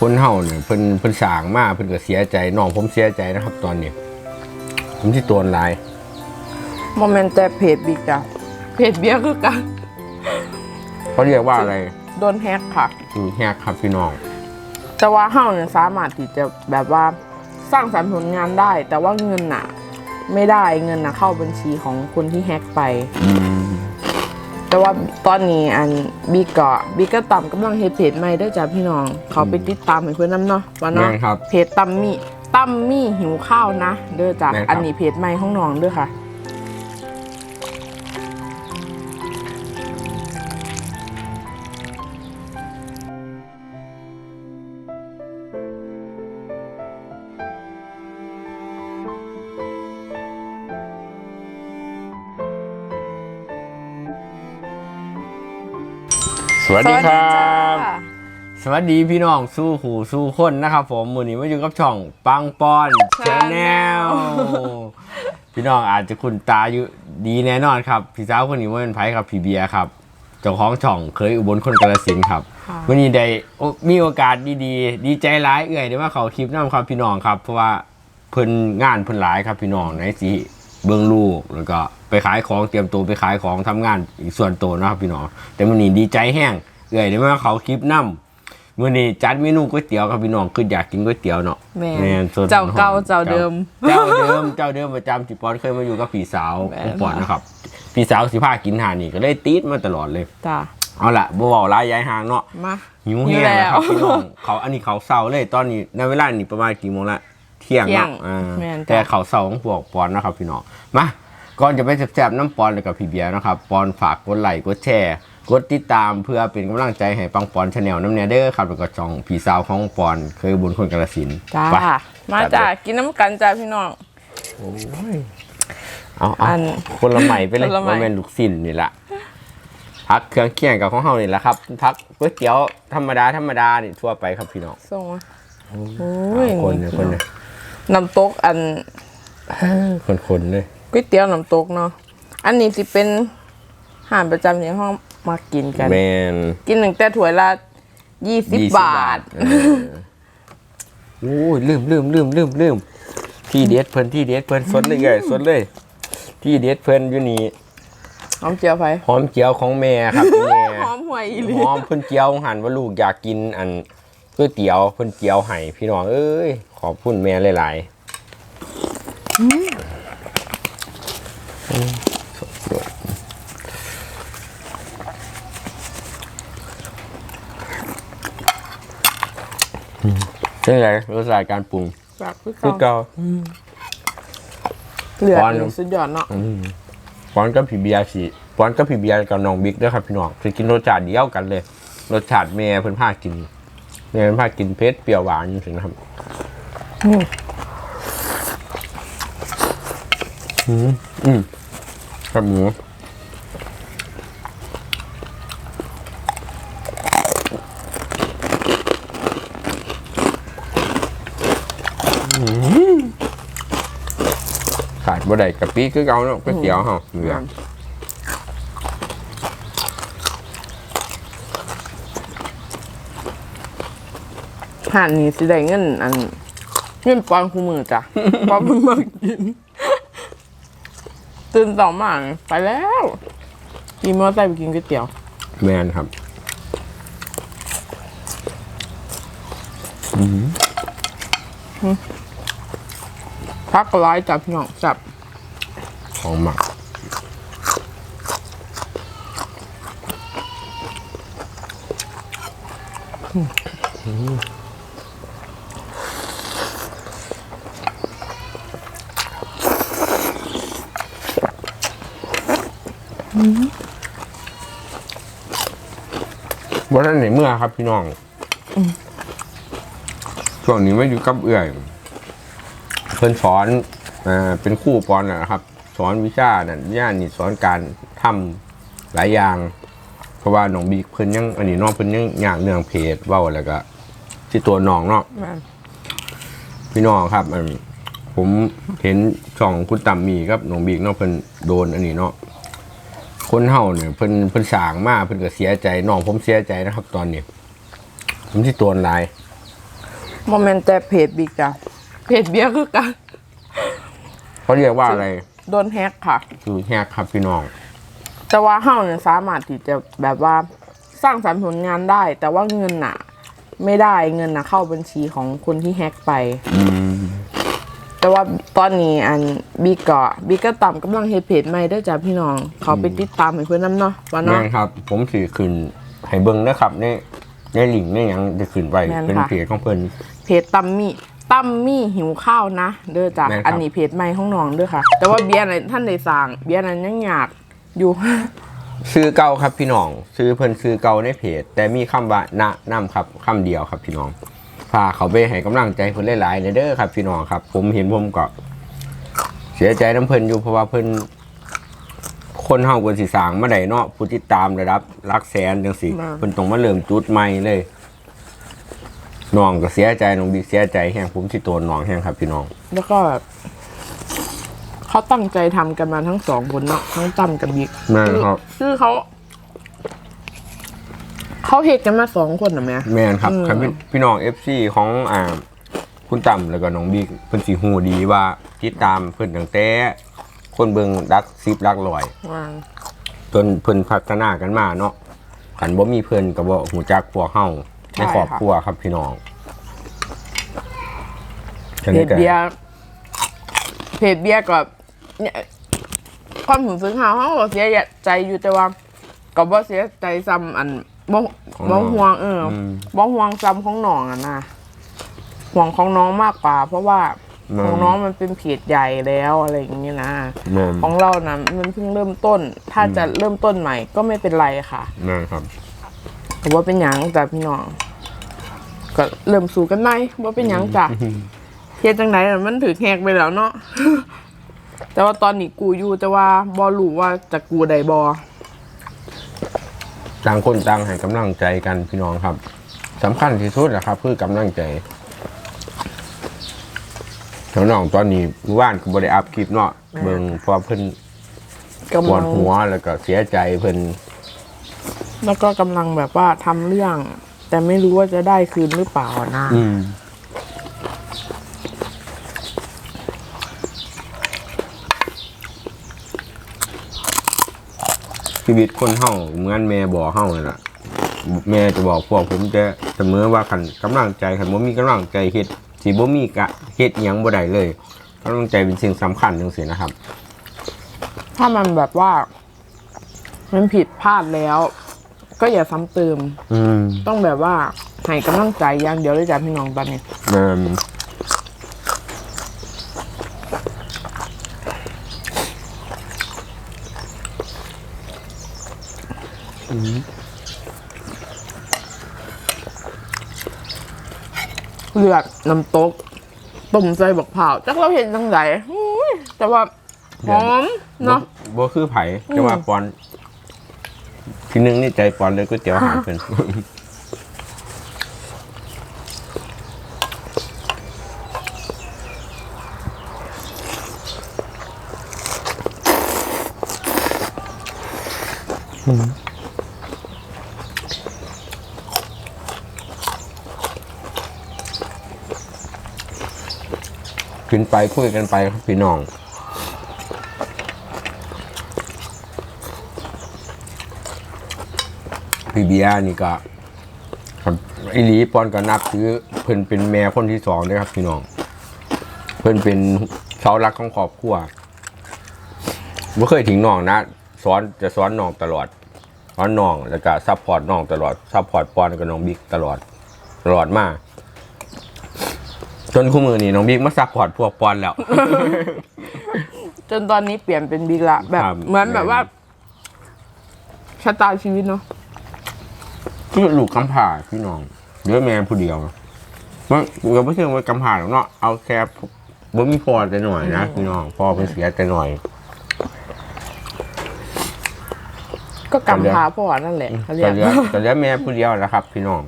คนเฮาเนี่ยเพิ่นเพิ่นสร้างมาเพิ่นก็เสียใจน้องผมเสียใจนะครับ ตอนนี้ ผมที่ตัวหลายโมเมนต์แต่เพจบิ๊กอะเพจเบี้ยคือกันเขาเรียกว่าอะไรโดนแฮกค่ะคือแฮกครับพี่น้องแต่ว่าเฮาเนี่ยสามารถที่จะแบบว่าสร้างสรรค์ผลงานได้ แต่ว่าเงินน่ะ ไม่ได้เงินน่ะเข้าบัญชีของคนที่แฮกไป อืม แต่ว่าตอนนี้อันบิ๊กก็บิ๊กก็ต่ำกำลังเฮ็ดเพจใหม่เด้วยจ้ะพี่น้อง เขาไปติดตามให้เพื่อนน้ำเนาะว่าแม่เนาะนครับเพจตั้มมี่ตั้มมี่หิวข้าวนะเด้อจ้ะแม่นครับ อันนี้เพจใหม่ของน้องเด้อค่ะ สวัสดีครับจ้าสวัสดีพี่น้องสู้หูสู้คนนะครับ ผมมือนี้มาอยู่กับช่องปังปอนชาแนลพี่น้องอาจจะคุ้นตาอยู่ดีแน่นอนครับ พี่สาวคนนี้ว่าเป็นไผครับพี่เบียร์ครับเจ้าของช่องเคยอุบลคนกาลสินธุ์ครับค่ะวันนี้ได้โอ้มีโอกาสดีๆ ดีใจร้ายเอื่อยได้ว่าเขาคลิปน้ำครับพี่น้องครับ เพราะว่าเพิ่นงานเพิ่นหลายครับพี่น้องในสี เบื้องลูกแล้วก็ไปขายของเตรียมตัวไปขายของทำงานอีกส่วนตัวนะครับพี่น้องแต่วันนี้ดีใจแห้งเอื่อยได้ว่าเขาคลิปน้ำวันนี้จัดเมนูก๋วยเตี๋ยวครับพี่น้องคืออยากกินก๋วยเตี๋ยวเนาะแม่ม่นส่วนเจ้าเก่าเจ้าเดิม เจ้าเดิมเจ้าเดิมประจำจิปอนเคยมาอยู่กับพี่สาวแม่ของปอนนะครับพี่สาวสิพากินหานี่ก็เลยติดมาตลอดเลยจ้าเอาละบ่เว้าหลายย้ายห่างเนาะมาหิวหิแห้วงแล้วนะครับพี่น้องเขาอันนี้เขาเศร้าเลยตอนนี้ในเวลานี้ประมาณกี่โมงละเที่ยงเที่ยเนาะงอ่าแม่นจ้ะ แต่เขาเศร้าของพวกปอนนะครับพี่น้องมาก่อนจะไปแซ่บๆน้ำปอนเลยกับพี่เบียร์นะครับปอนฝากกดไลค์กดแชร์กดติดตามเพื่อเป็นกำลังใจให้ปังปอนชาแนลน้ำเนเดอร์ครับแล้วก็ช่องพี่สาวของปอนเคยบุญคนกระสินธุ์จ้า ไปมาจ้ากินน้ำกันจ้าพี่น้อง เอาเอาอันคนละใหม่ไปเลยคนละใหม่มันเป็นลูกสิ้นนี่แหละพักเครื่องเคียงกับของเฮานี่แหละครับพักก๋วยเตี๋ยวธรรมดาธรรมดานี่ทั่วไปครับพี่น้อง ส่งมาโอ้ยคนเนี่ยคนเนี่ย น้ำตกอันคนคนๆเลยก๋วยเตี๋ยวน้ำตกเนาะอันนี้สิเป็นอาหารประจำที่ห้องมากินกัน แมนกินหนึ่งแต่ถ้วยละยี่สิบบาทเออโอ้ยลืมลืมลืมลืมลืมที่เด็ดเพิ่นที่เด็ดเพิ่นสดเลยไงสดเลย ที่เด็ดเพิ่นอยู่นี่หอมเจียวไผหอมเจียวของแม่ครับแม่หอมหวยอีหลีหอมเพิ่นเจียวหันว่าลูกอยากกินอันก๋วยเตี๋ยวเพิ่นเจียวให้พี่น้องเอ้ย ขอบคุณแม่หลายๆอืมสดๆอืมเป็นไงรสชาติการปรุงแบบคือคือเก่าเก่า เหลือปอนนี่สุดยอดเนาะปอนกับพี่เบียร์สิปอนกับพี่เบียร์กับน้องบิ๊กเด้อครับพี่น้องจะกินรสชาติเดียวกันเลย รสชาติแม่เพิ่นพากินแม่เพิ่นพากินเผ็ดเปรี้ยวหวานอยู่สินะครับ อืมอืมครับหมูอืมขาดบ่ได้กะปิคือเก่าเนาะก๋วยเตี๋ยวเฮาเหลืออาหารนี่สิได้เงินอัน เงินปอนคู่มือจ้ะเพราะเพิ่งมากิน ตื่นสองมาไปแล้วขี่มอเตอร์ไซค์ไปกินก๋วยเตี๋ยว แมนครับพักร้ายจ้ะพี่น้องจับของหมักว่าท่านไหนเมื่อ ครับพี่น้องช่วงนี้ไม่อยู่กับเอื่อยเพิ่นสอนอ่าเป็นครู่ปอนนะครับ สอนวิชานั่นวิชานี่สอนการทำหลายอย่าง เพราะว่าน้องบีเพิ่นยังอันนี้น้องเพิ่นยังอยากเรื่องเพจเว้าแล้วก็ที่ตัวน้องเนาะพี่น้องครับผมเห็นช่องคุณต่ำมีครับน้องบีเนาะเพิ่นโดนอันนี้เนาะ คนเฮาเนี่ยเพิ่นเพิ่นสร้างมาเพิ่นก็เสียใจน้องผมเสียใจนะครับ ตอนนี้ ผมที่ตัวหลายโมเมนต์แต่เพจบิ๊กจ้ะเพจเบียร์คือกันเขาเรียกว่าอะไรโดนแฮกค่ะ คือแฮกครับพี่น้อง แต่ว่าเฮาเนี่ยสามารถที่จะแบบว่าสร้างสรรค์ผลงานได้ แต่ว่าเงินน่ะ ไม่ได้เงินน่ะ เข้าบัญชีของคนที่แฮกไป อืม แต่ว่าตอนนี้อันบิ๊กก็บิ๊กก็ต่ำกำลังเฮดเพจใหม่ด้วยจ้ะพี่น้อง เขาไปติดตามให้เพื่อนน้ำเนาะว่าแม่เนาะนครับ ผมสิขึ้นให้เบิ่งนะครับในในลิงก์ในหยังจะขึ้นไว้แม่นเป็นค่ะเพจของเพิ่น เพจตัมมี่ตัมมี่หิวข้าวนะเด้อจ้ะแม่นครับ อันนี้เพจใหม่ของน้องเด้อค่ะ แต่ว่าเบียร์นั้นท่านได้สั่งเบียร์นั้นยังอยากอยู่ ซื้อเก่าครับพี่น้องซื้อเพิ่นซื้อเก่าในเพจ แต่มีคำว่าณนำครับคำเดียวครับพี่น้อง ฝากเขาไปให้กำลังใจเพิ่นหลายๆในเด้อครับพี่น้องครับ ผมเห็นผมก็เสียใจน้ำเพิ่นอยู่เพราะว่าเพิ่นคนเฮาควรสิสร้างมาได้เนาะผู้ติดตามระดับหลักแสนจังซี่มาเพิ่นต้องมาเริ่มจุดใหม่เลยน้องก็เสียใจน้องบิ๊กเสียใจแฮงผมสิโตนน้องแฮงครับพี่น้อง แล้วก็แบบเขาตั้งใจทำกันมาทั้งสองคนเนาะทั้งตั้มกับบิ๊กแม่นครับคือเขา เขาเหตุกันมาสองคนนะแม่ แม่นครับอืม ครับพี่พี่น้อง FC ของอ่าคุณต่ำแล้วก็น้องบิ๊กเพิ่นสิฮู้ดีว่าติดตามเพิ่นตั้งแต่คนเบิ่งรัก10รักร้อยว่าจนเพิ่นพัฒนากันมาเนาะคันบ่มีเพิ่นก็บ่ฮู้จักพวกเฮาในครอบครัวครับพี่น้องฉะเพนั้นจก็เบียร์เพจเบียร์กับเนี่ยความรู้สึกเขาเขาก็เสียใจอยู่แต่ว่าก็บ่เสียใจซ้ำอัน บ่บ่ห่วงเอออมบ่ห่วงซ้ำของน้องอะนะห่วงของน้องมากกว่า เพราะว่าอืม ของน้องมันเป็นเพจใหญ่แล้วอะไรอย่างนี้นะแม่นของเรานะมันเพิ่งเริ่มต้น ถ้าจะเริ่มต้นใหม่ ก็ไม่เป็นไรค่ะ แม่นครับแต่ว่าเป็นหยังจ้ะพี่น้อง ก็เริ่มสู่กันไหมว่าเป็นหยังจ้ะเฮ็ดจังไหนน่ะมันถือแหกไปแล้วเนาะ แต่ว่าตอนนี้กูอยู่แต่ว่าบอรู้ว่าจะกูใดบอ ต่างคนต่างให้กำลังใจกันพี่น้องครับสำคัญที่สุดนะครับ คือกำลังใจน้องๆตอนนี้เมื่อวานก็บ่ได้อัพคลิปเนาะเบิ่งเพราะเพิ่นกำปวลัดงหัวแล้วก็เสียใจเพิ่นแล้วก็กำลังแบบว่าทำเรื่อง แต่ไม่รู้ว่าจะได้คืนหรือเปล่านะ อืม ชีวิตคนเฮาเหมือนแม่บอกเฮาเลยล่ะแม่จะบอกพวกผมจะเสมอว่าคันกำลังใจคันบ่มีกำลังใจเฮ็ดสิบ่มีกะเฮ็ดหยังบ่ได้เลยกำลังใจเป็นสิ่งสำคัญจังซี่นะครับ ถ้ามันแบบว่า มันผิดพลาดแล้ว ก็อย่าซ้ำเติม อืมต้องแบบว่าให้กำลังใจอย่างเดียวเลยจ้ะพี่น้องตอนนี้ แม่น เลือดน้ำตก ต้มใส่บักเผาวจักเราเห็นจังไดอุ้ยแต่ว่าหอมเนาะบ่บ่คือไผจะว่าปอนทีหนึงนี่ใจปอนเลยก๋วยเตี๋ยวหาเพิ่น ขึ้นไปคุยกันไปครับพี่น้องพี่เบียร์นี่ก็อีหลีปอนก็นับถือเพิ่นเป็นแม่คนที่สองเลยครับพี่น้อง เพิ่นเป็นเสาหลักของครอบครัวไม่เคยทิ้งน้องนะสอนจะสอนน้องตลอดสอนน้องแล้วก็ซัพพอร์ตน้องตลอดซัพพอร์ตปอนกับน้องบิ๊กตลอดตลอดมา จนคู่มือนี่น้องบิ๊กมาซัพพอร์ตพวกปอนแล้ว จนตอนนี้เปลี่ยนเป็นบิ๊กละแบบครับ เหมือนแบบว่าชะตาชีวิตเนาะคือลูกกำพร้าพี่น้องเหลือแม่ผู้เดียวมันเราไม่เชื่อว่ากำพร้าหรอกเนาะเอาแค่บ่มีพอแต่หน่อยนะพี่น้องพอเป็นเสียแต่หน่อย ก็กำพร้าพ่อนั่นแหละเขาเรียแต่กเหลือแต่เหลือแม่ผู้เดียวนะครับ พี่น้อง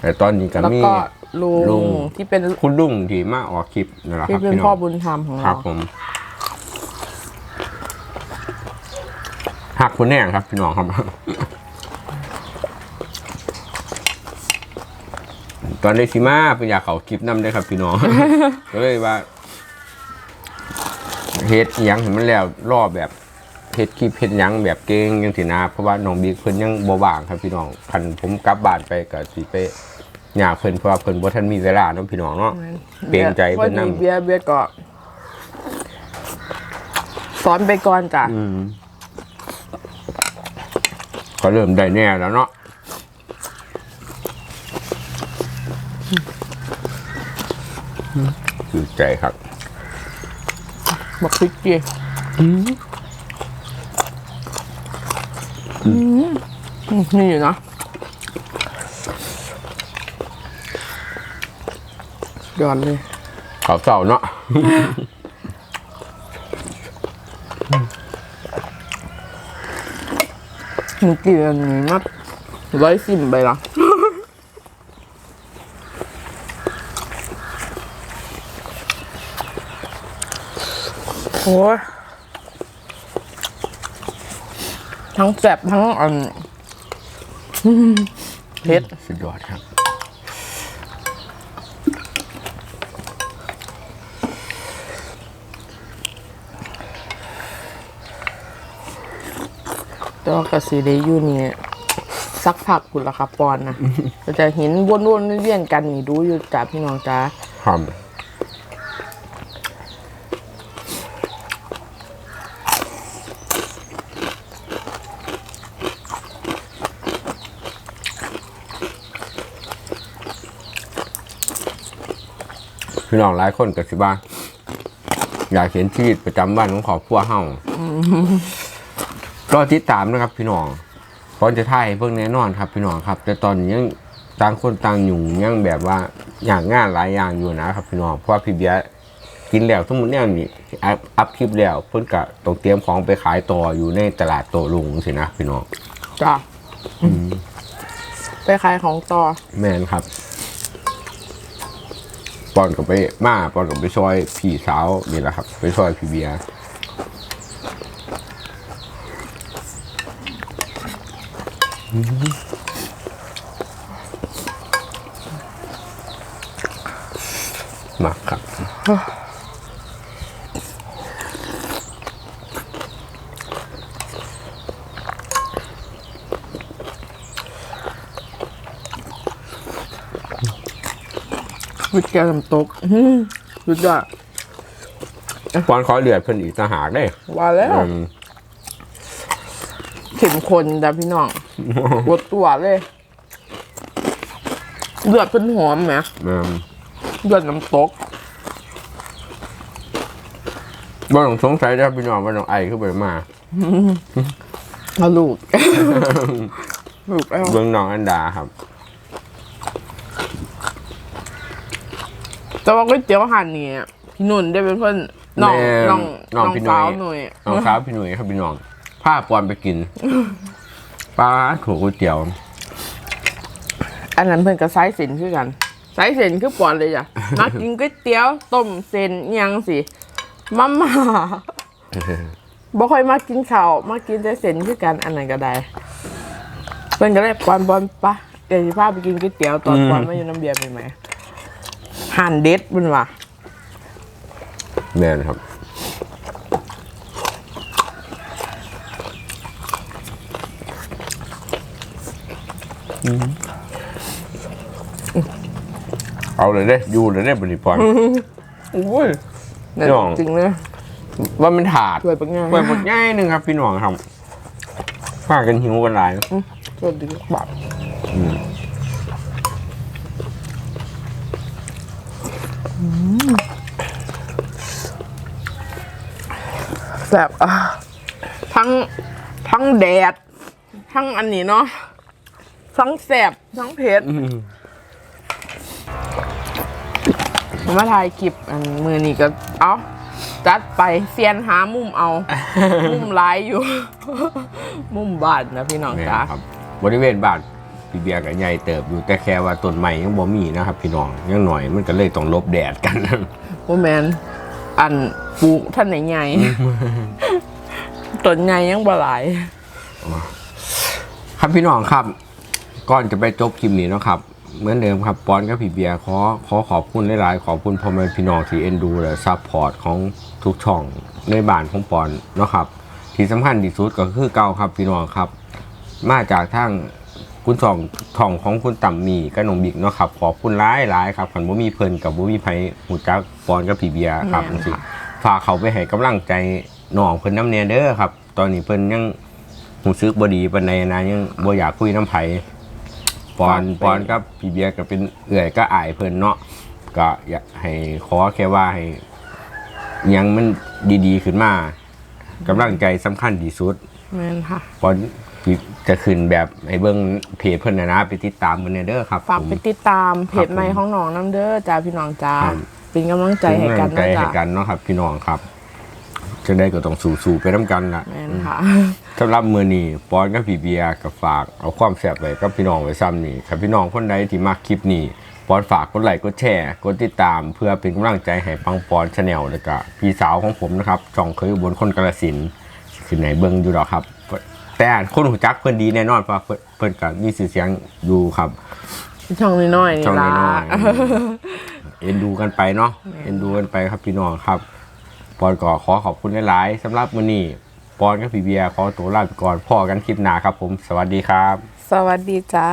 แต่ตอนนี้ก็แล้วมีก็ ลุลุง งที่เป็นคุณลุงที่มาออกคลิปนั่นแหละคที่รับเป็นพี่น้พ่อองบุญธรรมของครัเราบผมหักคุณแน่ครับพี่น้องครับ ตอนได้สิมาเป็นอยากเขาคลิปนำได้อครับ พี่น้อง ก็เลยว่าเฮ็ดอิหยังเห็นมันแล้วรอบแบบเฮ็ดคลิปเฮ็ดหยังแบบเก่งยังสินะเพราะว่าน้องบิ๊กเพิ่นยังบ่ว่างครับพี่น้องคันผมกลับบ้านไปก็สิไป หยาเพิ่นเพราะว่าเพิ่นบ่ทันมีเวลาเนาะพี่น้องเนาะเกรงใจเพิ่นนำพอดีเบียร์เบียร์ก็สอนไปก่อนจ้ะอืมก็เริ่มได้แน่แล้วเนาะคือใจครับ บักพริกจีอืมนี่อยู่นะ ย้อนเลยขาวเศร้าเนาะมึงกินอันนี้มาร้อยสิบไปละโอ้ยทั้งแสบทั้งอันเผ็ดสุดยอดครับ แต่ว่ากระสีได้อยู่นี่สักผักคุณละครับปอนนะก็จะเห็นวนๆเวียนๆกันนี่ดูอยู่จ้าพี่น้องจ้าหอมพี่น้องหลายคนก็สิบ้าอยากเห็นชีวิตประจำวันของครอบครัวเฮา รอติดตามนะครับพี่น้องก่อนจะถ่ายให้เพิ่งแน่นอนครับพี่น้องครับ แต่ตอนนี้ยังต่างคนต่างอยู่ยังแบบว่าอย่างงานหลายอย่างอยู่นะครับพี่น้องเพราะว่าพี่เบียร์กินแล้วทั้งหมดเนี่ยนี่อัพอัพคลิปแล้วเพิ่นก็ต้องเตรียมของไปขายต่ออยู่ในตลาดโตลุงสินะพี่น้องจ้าไปขายของต่อแม่นครับปอนกับไปมาปอนกับไปช่วยพี่สาวนี่แหละครับ ไปช่วยพี่เบียร์ มาครับวิทยาลำตกอื้อสุดยอด ปอนขอเลือดเพิ่นอีกต่างหากได้ว่าแล้ว อืม เข็มคนจ้ะพี่น้องปวดตัวเลย เลือดเป็นหอมไหมอืมเลือดน้ำตกบ่ต้องสงสัยนะพี่น้องว่าน้องไอขึ้นไปมา เอาลูก ลูกแล้วเบื้องน้องอันดาครับ แต่ว่าก๋วยเตี๋ยวหันนี่พี่นุ่นได้เป็นเพื่อนน้องแม่น้องน้องพี่หนุ่ย สาวหนุ่ยน้องสาวพี่หนุ่ยครับพี่น้อง ผ้าปอนไปกินปลาถั่วก๋วยเตี๋ยว อันนั้นเพื่อนกับไซส์เซนคือกันไซส์เซนคือปอนเลยจ้ะมากินก๋วยเตี๋ยวต้มเซนอิหยังสิมาม่าบ่ค่อยมากินข้าวมากินแต่เซนคือกันอันนั้นก็ได้เพื่อนก็เลยปอนปอนปะเดี๋ยวสิพาไปกินก๋วยเตี๋ยวตอนปอนมาอยู่น้ำเบียร์ใหม่ๆหั่นเด็ดมันว่ะแม่นครับ เอาเลยเด้อยู่เลยเด้บริปอนอุ้ยนั่นน้องจริงเลยว่ามันถาดช่วยปังงานเปิดหมดง่ายหนึ่งครับ พี่น้องครับพากันหิวกันหลายช่วยดึงบับแบบอะทั้งทั้งแดด ทั้งอันนี้เนาะ ทั้งแสบทั้งเผ็ดมาถ่ายคลิปอันมือนี้ก็ เอาจัดไปเซียนหามุมเอา มุมร้ายอยู่ มุมบานนะพี่น้องแม่นจ้าครับ บริเวณบ้านพี่เบียร์กับใหญ่เติบอยู่แต่แค่ว่าต้นไม้ยังบ่มีนะครับ พี่น้องยังหน่อยมันก็เลยต้องหลบแดดกันโอแมนอันปลูกท่านไหนใหญ่ต้นใหญ่ยังบ่หลายครับพี่น้องครับ ก่อนจะไปจบคลิปนี้เนาะครับ เหมือนเดิมครับปอนกับพี่เบียร์ขอขอขอบคุณหลายๆ ขอบคุณพ่อแม่พี่น้องที่เอ็นดูและซัพพอร์ตของทุกช่องในบ้านของปอนเนาะครับ ที่สำคัญที่สุดก็คือเก่าครับพี่น้องครับ มาจากทางคุณสองทองของคุณต่ำมีกับน้องบิ๊กเนาะครับขอบคุณหลายหลายๆครับขันบ่มีเพิ่นกับบ่มีไผหูจักปอนกับพี่เบียร์ครับแม่นสิค่ะฝากเขาไปให้กำลังใจน้องเพิ่นน้ำเนียเด้อครับ ตอนนี้เพิ่นยังหูซึกบ่ดีปานใดนะยังบ่อยากคุยน้ำไผ ปอนปอนกับพี่เบียร์ก็เป็นเอื่อยก็อายเพิ่นเนาะก็อยากให้ขอแค่ว่าให้อิหยังมันดีๆขึ้นมากำลังใจสำคัญที่สุดแม่นค่ะ ปอนจะขึ้นแบบให้เบิ่งเพจเพิ่นนะนะไปติดตามเพิ่นเด้อครับฝากผมไปติดตามเพจครับผมใหม่ของน้องน้ำเด้อจ้าพี่น้องจ้าครับเป็นกำลังใจให้กันใจนะให้จ้ากันเนาะครับ พี่น้องครับจะได้ก็ต้องสู้ๆไปน้ำกันล่ะแม่นค่ะ สำหรับมือนี้ปอนกับพี่เบียร์กับฝากเอาความแซ่บไว้กับพี่น้องไว้ซ้ำนี่ครับพี่น้องคนใดที่มักคลิปนี้ปอนฝากกดไลค์กดแชร์กดติดตามเพื่อเป็นกำลังใจให้ปังปอนชาแนลแล้วก็พี่สาวของผมนะครับช่องเคยอุบนคนกาลสินธุ์คือไหนเบิ้งอยู่ดอกครับ แต่คนหูจักเพิ่นดีแน่นอนเพราะเพิ่นเพิ่นก็มีชื่อเสียงอยู่ครับ ช่องน้อยๆช่อนี่งล่ะน้อยๆเอ็นดูกันไปเนาะเอ็นดูกันไปครับพี่น้องครับปอนก็ขอขอบคุณหลายๆสำหรับมื้อนี้ ปอนกับพี่เบียร์ขอตัวลาไปก่อนพ่อกันคลิปหน้าครับผม สวัสดีครับ สวัสดีจ้า